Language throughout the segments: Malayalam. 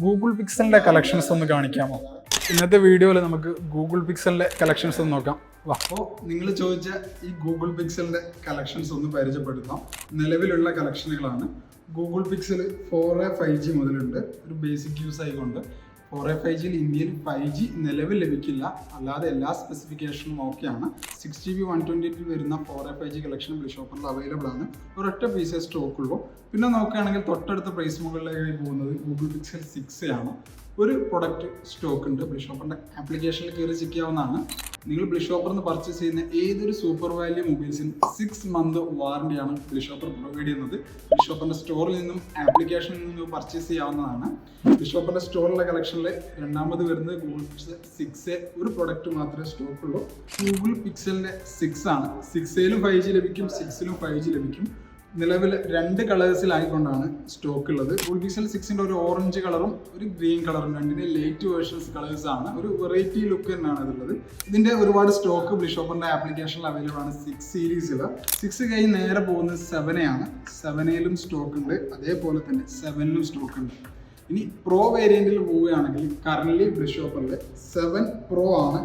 ഗൂഗിൾ പിക്സലിന്റെ കളക്ഷൻസ് ഒന്ന് കാണിക്കാമോ? ഇന്നത്തെ വീഡിയോയിൽ നമുക്ക് ഗൂഗിൾ പിക്സലിന്റെ കളക്ഷൻസ് ഒന്ന് നോക്കാം. അപ്പോൾ നിങ്ങൾ ചോദിച്ച ഈ ഗൂഗിൾ പിക്സലിന്റെ കളക്ഷൻസ് ഒന്ന് പരിചയപ്പെടുത്താം. നിലവിലുള്ള കളക്ഷനുകളാണ് Google Pixel four A five G മുതലുണ്ട്. ഒരു ബേസിക് യൂസ് ആയിക്കൊണ്ട്. ഫോർ എ ഫൈവ് ജിയിൽ ഇന്ത്യയിൽ ഫൈവ് ജി നിലവിൽ ലഭിക്കില്ല. അല്ലാതെ എല്ലാ സ്പെസിഫിക്കേഷനും ഓക്കെയാണ് six G B one twenty എയ്റ്റിൽ വരുന്ന four A five G collection ബ്ലിഷോപ്പറിൽ available ആണ്. ഒരൊറ്റ പീസേ സ്റ്റോക്ക് ഉള്ളൂ. പിന്നെ നോക്കുകയാണെങ്കിൽ തൊട്ടടുത്ത പ്രൈസ് മുകളിലേക്ക് പോകുന്നത് ഗൂഗിൾ പിക്സൽ സിക്സ് ആണ്. ഒരു പ്രൊഡക്റ്റ് സ്റ്റോക്ക് ഉണ്ട്. ബ്ലിഷോപ്പറിന്റെ ആപ്ലിക്കേഷനിൽ കയറി ചെക്ക് ചെയ്യാവുന്നതാണ്. നിങ്ങൾ ബ്ലിഷോപ്പറിൽ പർച്ചേസ് ചെയ്യുന്ന ഏതൊരു സൂപ്പർ വാല്യൂ മൊബൈൽസിനും സിക്സ് മന്ത് വാറണ്ടിയാണ് ബ്ലിഷോപ്പർ പ്രൊവൈഡ് ചെയ്യുന്നത്. ബ്ലിഷോപ്പറിന്റെ സ്റ്റോറിൽ നിന്നും ആപ്ലിക്കേഷനിൽ നിന്നും പർച്ചേസ് ചെയ്യാവുന്നതാണ്. ബ്ലിഷോപ്പറിന്റെ സ്റ്റോറിലെ കളക്ഷനിൽ രണ്ടാമത് വരുന്നത് ഗൂഗിൾ പിക്സൽ സിക്സ് എ ഒരു പ്രൊഡക്റ്റ് മാത്രമേ സ്റ്റോക്ക് ഉള്ളൂ. ഗൂഗിൾ പിക്സലിന്റെ സിക്സ് ആണ്. സിക്സ് എയിലും ഫൈവ് ജി ലഭിക്കും സിക്സിലും ഫൈവ് ജി ലഭിക്കും. നിലവിൽ രണ്ട് കളേഴ്സിലായിക്കൊണ്ടാണ് സ്റ്റോക്ക് ഉള്ളത് ഗൂഗിൾ പിക്സൽ സിക്സിന്റെ ഒരു ഓറഞ്ച് കളറും ഒരു ഗ്രീൻ കളറും രണ്ടിന്റെ ലേറ്റ് വേർഷൻസ് കളേഴ്സ് ആണ് ഒരു വെറൈറ്റി ലുക്ക് തന്നെയാണ് അതുള്ളത് ഇതിന്റെ ഒരുപാട് സ്റ്റോക്ക് ബ്ലിഷോപ്പറിന്റെ ആപ്ലിക്കേഷനിൽ അവൈലബിൾ ആണ് സിക്സ് സീരീസിൽ സിക്സ് കഴിഞ്ഞ് നേരെ പോകുന്നത് സെവനെയാണ് സെവനയിലും സ്റ്റോക്ക് ഉണ്ട്. അതേപോലെ തന്നെ സെവനിലും സ്റ്റോക്ക് ഉണ്ട്. ഇനി പ്രോ വേരിയന്റിൽ പോവുകയാണെങ്കിൽ കറന്റ് ബ്ലിഷോപ്പറിൽ സെവൻ പ്രോ ആണ്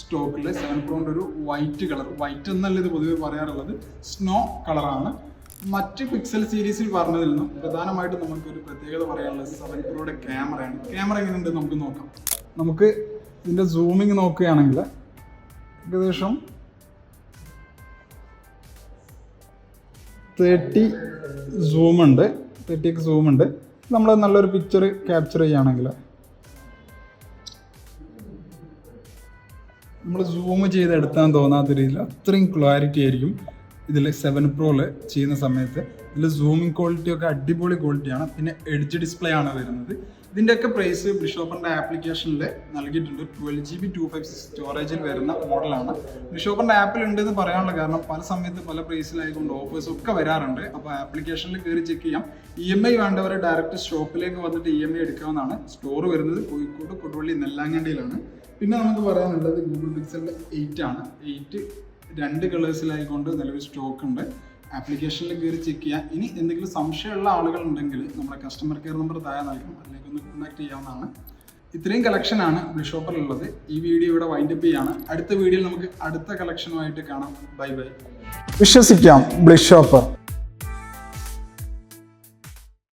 സ്റ്റോക്കിൽ സെവൻ പ്രോന്റെ ഒരു വൈറ്റ് കളർ. വൈറ്റ് എന്നല്ല ഇത് പൊതുവെ പറയാറുള്ളത്? സ്നോ കളറാണ്. മറ്റ് പിക്സൽ സീരീസിൽ പറഞ്ഞതിൽ നിന്നും പ്രധാനമായിട്ട് നമുക്ക് ഒരു പ്രത്യേകത പറയാനുള്ളത് സെവൻ പ്രോയുടെ ക്യാമറയാണ്. ക്യാമറ എങ്ങനെയുണ്ട് നമുക്ക് നോക്കാം. നമുക്ക് ഇതിന്റെ സൂമിങ് നോക്കുകയാണെങ്കിൽ ഏകദേശം തേർട്ടി സൂമുണ്ട് ഉണ്ട്. തേർട്ടിക്ക് സൂമുണ്ട് നമ്മൾ നല്ലൊരു പിക്ചർ ക്യാപ്ചർ ചെയ്യുകയാണെങ്കിൽ നമ്മൾ സൂം ചെയ്ത് എടുത്താൻ തോന്നാത്ത രീതിയിൽ അത്രയും ക്ലാരിറ്റി ആയിരിക്കും. ഇതിൽ സെവൻ പ്രോയിൽ ചെയ്യുന്ന സമയത്ത് ഇതിൽ സൂമിങ് ക്വാളിറ്റി ഒക്കെ അടിപൊളി ക്വാളിറ്റിയാണ് പിന്നെ എഡ്ജ് ഡിസ്പ്ലേ ആണ് വരുന്നത്. ഇതിന്റെയൊക്കെ പ്രൈസ് ബിഷോപ്പറിന്റെ ആപ്ലിക്കേഷനിൽ നൽകിയിട്ടുണ്ട്. Twelve G B two five six സ്റ്റോറേജിൽ വരുന്ന മോഡലാണ് ബിഷോപ്പറിന്റെ ആപ്പിൽ ഉണ്ട് എന്ന് പറയാനുള്ള കാരണം പല സമയത്ത് പല പ്രൈസിലായതുകൊണ്ട് ഓഫേഴ്സ് ഒക്കെ വരാറുണ്ട്. അപ്പോൾ ആപ്ലിക്കേഷനിൽ കയറി ചെക്ക് ചെയ്യാം. ഇ എം ഐ വേണ്ടവർ ഡയറക്റ്റ് ഷോപ്പിലേക്ക് വന്നിട്ട് ഇ എം ഐ എടുക്കാവുന്നതാണ്. സ്റ്റോർ വരുന്നത് കോഴിക്കോട് കൊടുവള്ളി നെല്ലാങ്കണ്ടിയിലാണ്. പിന്നെ നമുക്ക് പറയാനുള്ളത് ഗൂഗിൾ പിക്സലിന്റെ എയ്റ്റ് ആണ്. എയ്റ്റ് രണ്ട് കളേഴ്സിലായിക്കൊണ്ട് നിലവിൽ സ്റ്റോക്ക് ഉണ്ട് ആപ്ലിക്കേഷനിൽ കയറി ചെക്ക് ചെയ്യാം. ഇനി എന്തെങ്കിലും സംശയമുള്ള ആളുകൾ ഉണ്ടെങ്കിൽ നമ്മുടെ കസ്റ്റമർ കെയർ നമ്പർ താഴെ നൽകും അതിലേക്ക് ഒന്ന് കോൺടാക്ട് ചെയ്യാവുന്നതാണ്. ഇത്രയും കളക്ഷനാണ് ബ്ലിഷോപ്പറിലുള്ളത് ഈ വീഡിയോ ഇവിടെ വൈൻഡപ്പ് ചെയ്യാണ്. അടുത്ത വീഡിയോയിൽ നമുക്ക് അടുത്ത കളക്ഷനുമായിട്ട് കാണാം. ബൈ ബൈ വിശ്വസിക്കാം ബ്ലിഷോപ്പർ